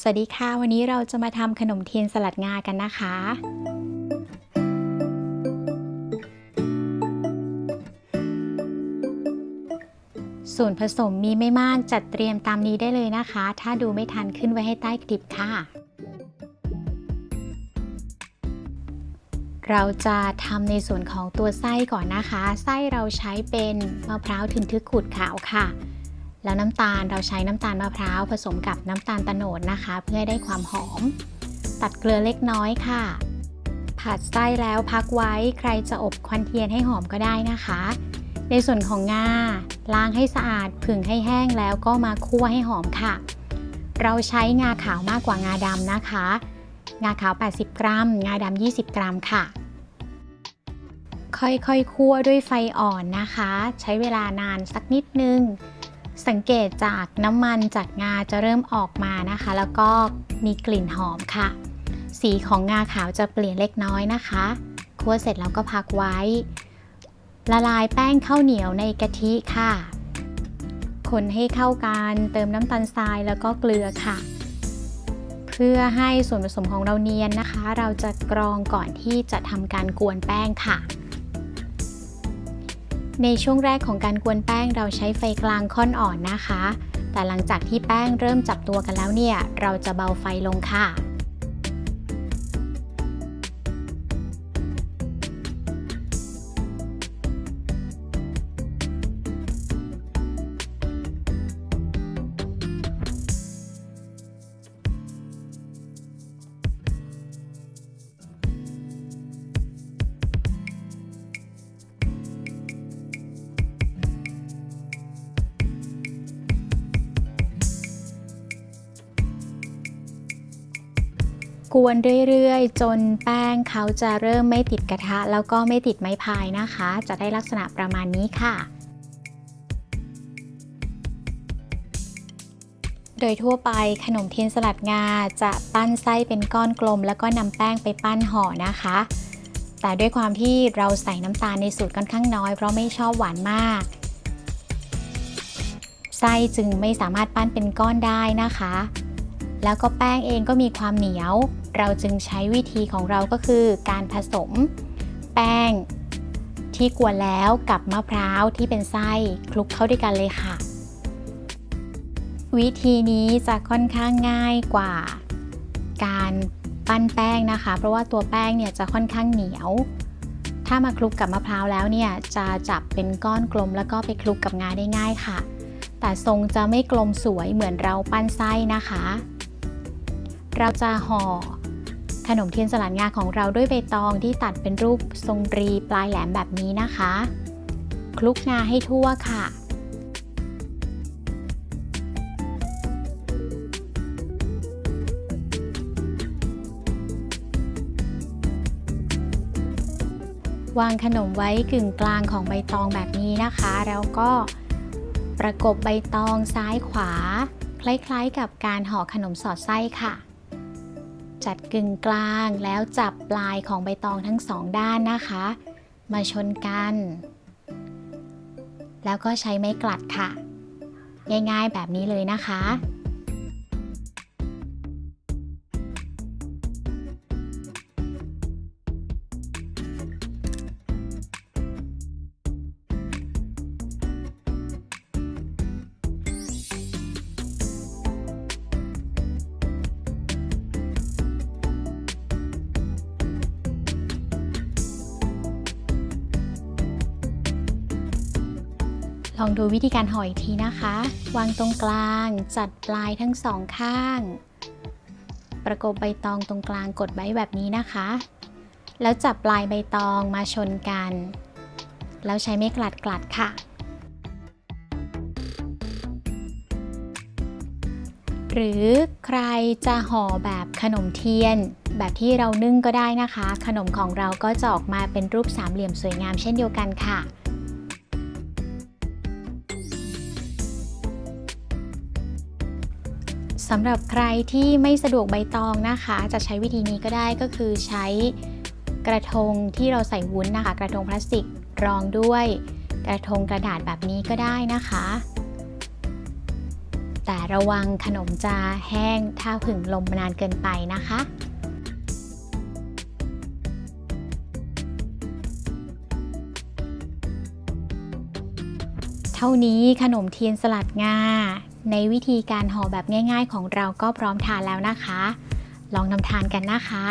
สวัสดีค่ะ วันนี้เราจะมาทำขนมเทียนสลัดงากันนะคะ ส่วนผสมมีไม่มากจัดเตรียมตามนี้ได้เลยนะคะ ถ้าดูไม่ทันขึ้นไว้ให้ใต้คลิปค่ะ เราจะทำในส่วนของตัวไส้ก่อนนะคะ ไส้เราใช้เป็นมะพร้าวทึนทึกขูดขาวค่ะ แล้วน้ำตาลเราใช้น้ำตาลมะพร้าวผสมกับน้ำตาลตะโนดนะคะ เพื่อให้ได้ความหอม ตัดเกลือเล็กน้อยค่ะ ผัดไส้แล้วพักไว้ใครจะอบควันเทียนให้หอมก็ได้นะคะ ในส่วนของงาล้างให้สะอาดผึ่งให้แห้งแล้วก็มาคั่วให้หอมค่ะ เราใช้งาขาวมากกว่างาดำนะคะ งาขาว 80 กรัม งาดำ20 กรัมค่ะค่อยๆ คั่วด้วยไฟอ่อนนะคะ ใช้เวลานานสักนิดนึง สังเกตจากน้ำมันจากงาจะเริ่มออกมานะคะ แล้วก็มีกลิ่นหอมค่ะ สีของงาขาวจะเปลี่ยนเล็กน้อยนะคะคั่วเสร็จแล้วก็พักไว้ ละลายแป้งข้าวเหนียวในกะทิค่ะ คนให้เข้ากันเติมน้ำตาลทรายแล้วก็เกลือค่ะ เพื่อให้ส่วนผสมของเราเนียนนะคะ เราจะกรองก่อนที่จะทำการกวนแป้งค่ะ ในช่วงแรกของการกวนแป้งเราใช้ไฟกลางค่อนอ่อนนะคะ แต่หลังจากที่แป้งเริ่มจับตัวกันแล้วเนี่ย เราจะเบาไฟลงค่ะ กวนเรื่อย ๆ จนแป้งเขาจะเริ่มไม่ติดกระทะ แล้วก็ไม่ติดไม้พายนะคะ จะได้ลักษณะประมาณนี้ค่ะ โดยทั่วไปขนมเทียนสลัดงาจะปั้นไส้เป็นก้อนกลม แล้วก็นำแป้งไปปั้นห่อนะคะ แต่ด้วยความที่เราใส่น้ำตาลในสูตรค่อนข้างน้อยเพราะไม่ชอบหวานมากไส้จึงไม่สามารถปั้นเป็นก้อนได้นะคะ แล้วก็แป้งเองก็มีความเหนียว เราจึงใช้วิธีของเราก็คือการผสมแป้งที่กวนแล้วกับมะพร้าวที่เป็นไส้คลุกเข้าด้วยกันเลยค่ะ วิธีนี้จะค่อนข้างง่ายกว่า การปั้นแป้งนะคะ เพราะว่าตัวแป้งเนี่ยจะค่อนข้างเหนียว ถ้ามาคลุกกับมะพร้าวแล้วเนี่ยจะจับเป็นก้อนกลมแล้วก็ไปคลุกกับงาได้ง่ายค่ะ แต่ทรงจะไม่กลมสวยเหมือนเราปั้นไส้นะคะ เราจะห่อ ขนมเทียนสลัดงาของเราด้วยใบตองที่ตัดเป็นรูปทรงรีปลายแหลมแบบนี้นะคะ คลุกงาให้ทั่วค่ะวางขนมไว้กึ่งกลางของใบตองแบบนี้นะคะ แล้วก็ประกบใบตองซ้ายขวา คล้ายๆกับการห่อขนมสอดไส้ค่ะ จัดกึ่งกลางแล้วจับปลายของใบตองทั้งสองด้านนะคะ มาชนกัน แล้วก็ใช้ไม้กลัดค่ะ ง่ายๆแบบนี้เลยนะคะ ลองดูวิธีการห่ออีกทีนะคะ วางตรงกลางจัดปลายทั้งสองข้าง ประกบใบตองตรงกลางกดไว้แบบนี้นะคะ แล้วจับปลายใบตองมาชนกัน แล้วใช้ไม้กลัดกลัดค่ะ หรือใครจะห่อแบบขนมเทียน แบบที่เรานึ่งก็ได้นะคะ ขนมของเราก็จะออกมาเป็นรูปสามเหลี่ยมสวยงามเช่นเดียวกันค่ะ สำหรับใครที่ไม่สะดวกใบตองนะคะ จะใช้วิธีนี้ก็ได้ก็คือใช้กระทงที่เราใส่วุ้นนะคะ กระทงพลาสติกรองด้วย กระทงกระดาษแบบนี้ก็ได้นะคะ แต่ระวังขนมจะแห้งถ้าผึ่งลมนานเกินไปนะคะเท่านี้ขนมเทียนสลัดงา ในวิธีการห่อแบบง่าย ๆ ของเราก็พร้อมทานแล้วนะคะ ลองนำทานกันนะคะ